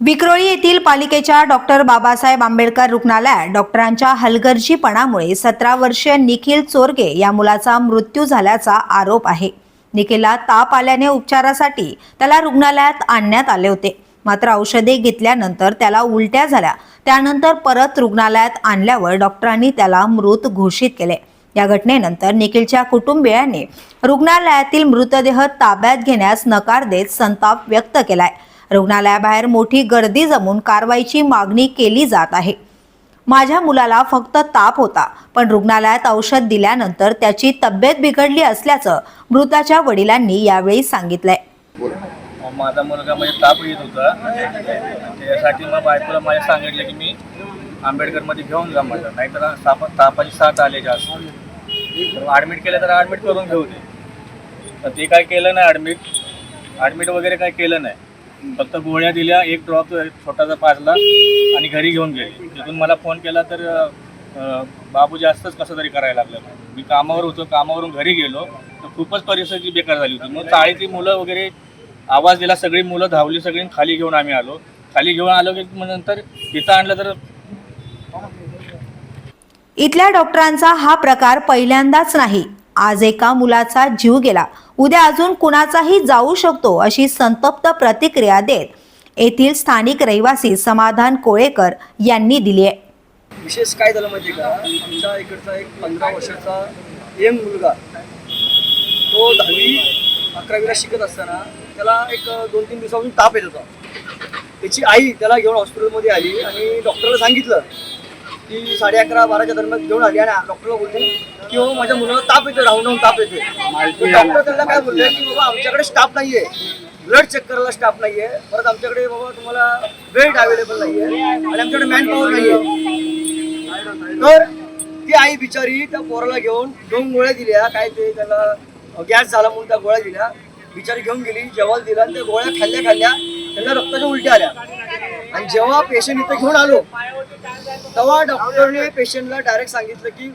विक्रोळी येथील पालिकेच्या डॉक्टर बाबासाहेब आंबेडकर रुग्णालयात डॉक्टरांच्या हलगर्जीपणामुळे सतरा वर्षीय निखिल चोरगे या मुलाचा मृत्यू झाल्याचा आरोप आहे. निखिलला ताप आल्याने उपचारासाठी त्याला रुग्णालयात आणण्यात आले होते. मात्र औषधे घेतल्यानंतर त्याला उलट्या झाल्या. त्यानंतर परत रुग्णालयात आणल्यावर डॉक्टरांनी त्याला मृत घोषित केले. या घटनेनंतर निखिलच्या कुटुंबियांनी रुग्णालयातील मृतदेह ताब्यात घेण्यास नकार देत संताप व्यक्त केलाय. रुग्णालयाबाहेर मोठी गर्दी जमून कारवाईची मागणी केली जात आहे. माझ्या मुलाला फक्त ताप होता पण रुग्णालयात औषध दिल्यानंतर त्याची तब्येत बिघडली असल्याचं मृताच्या वडिलांनी यावेळी सांगितलंय. माझा मुलगा म्हणजे ताप येत होता. त्यासाठी मग बायकोला माझ्या सांगितलं की मी आंबेडकरमध्ये घेऊन जा म्हटलं. नाहीतर ताप तापाची साथ आले जास्त. ॲडमिट केलं तर ॲडमिट करून घेऊ दे. ते काय केलं नाही ॲडमिट ॲडमिट वगैरे काय केलं नाही. फक्त गोळ्या दिल्या एक ड्रॉप छोटासा पाजला आणि घरी घेऊन गेले. तिथून मला फोन केला तर बाबू जास्तच कसं तरी करायला लागलं. मी कामावर होतो कामावरून घरी गेलो तर खूपच परिस्थिती बेकार झाली होती. मग चाळीतली मुलं वगैरे आवाज दिला सगळी मुलं धावली सगळी खाली घेऊन आम्ही आलो. खाली घेऊन आलो की मग नंतर तिथं आणलं तर इथल्या डॉक्टरांचा हा प्रकार पहिल्यांदाच नाही. आज एका मुलाचा जीव गेला. उद्या अजून कुणाचाही जाऊ शकतो अशी संतप्त प्रतिक्रिया देत येथील स्थानिक रहिवासी समाधान कोळेकर यांनी दिली आहे. विशेष काय झालं माहिती का? आमच्या इकडचा एक पंधरा वर्षाचा यंग मुलगा तो दहावी अकरावीला शिकत असताना त्याला एक दोन तीन दिवसापासून ताप येत होता. त्याची आई त्याला घेऊन हॉस्पिटलमध्ये आली आणि डॉक्टरला सांगितलं की साडे अकरा बाराच्या दरम्यान घेऊन आली आणि डॉक्टरला बोलते की हो माझ्या मुलाला ताप येतो राहून राहून ताप येते डॉक्टर त्याला काय बोलले की बाबा आमच्याकडे स्टाफ नाहीये. ब्लड चेक करायला स्टाफ नाहीये. परत आमच्याकडे बाबा तुम्हाला बेड अवेलेबल नाहीये. आणि आमच्याकडे मॅन पॉवर नाहीये. तर ती आई बिचारी त्या पोराला घेऊन दोन गोळ्या दिल्या. काय ते त्याला गॅस झाला म्हणून त्या गोळ्या दिल्या. बिचारी घेऊन गेली जेवण दिलं. आणि त्या गोळ्या खाल्ल्या खाल्ल्या त्यांना रक्ताच्या उलट्या आल्या. आणि जेव्हा पेशंट इथं घेऊन आलो तेव्हा डॉक्टरने पेशंटला डायरेक्ट सांगितलं की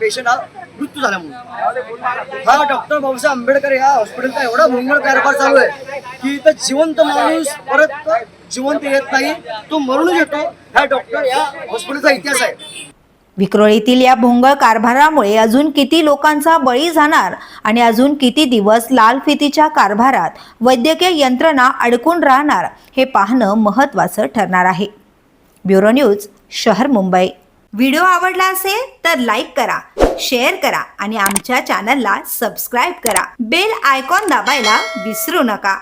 पेशंट हा मृत्यू झाला म्हणून. हा डॉक्टर बाबासाहेब आंबेडकर या हॉस्पिटलचा एवढा भोंगळ कारभार चालू आहे की इथं जिवंत माणूस परत जिवंत येत नाही तो मरूनच येतो. हा डॉक्टर या हॉस्पिटलचा इतिहास आहे. विक्रोळीतील या भोंगळ कारभारामुळे अजून किती लोकांचा बळी जाणार आणि अजून किती दिवस लाल फितीच्या कारभारात वैद्यकीय यंत्रणा अडकून राहणार हे पाहणं महत्त्वाचं ठरणार आहे. ब्युरो न्यूज शहर मुंबई. व्हिडिओ आवडला असेल तर लाईक करा शेअर करा आणि आमच्या चॅनलला सबस्क्राईब करा. बेल आयकॉन दाबायला विसरू नका.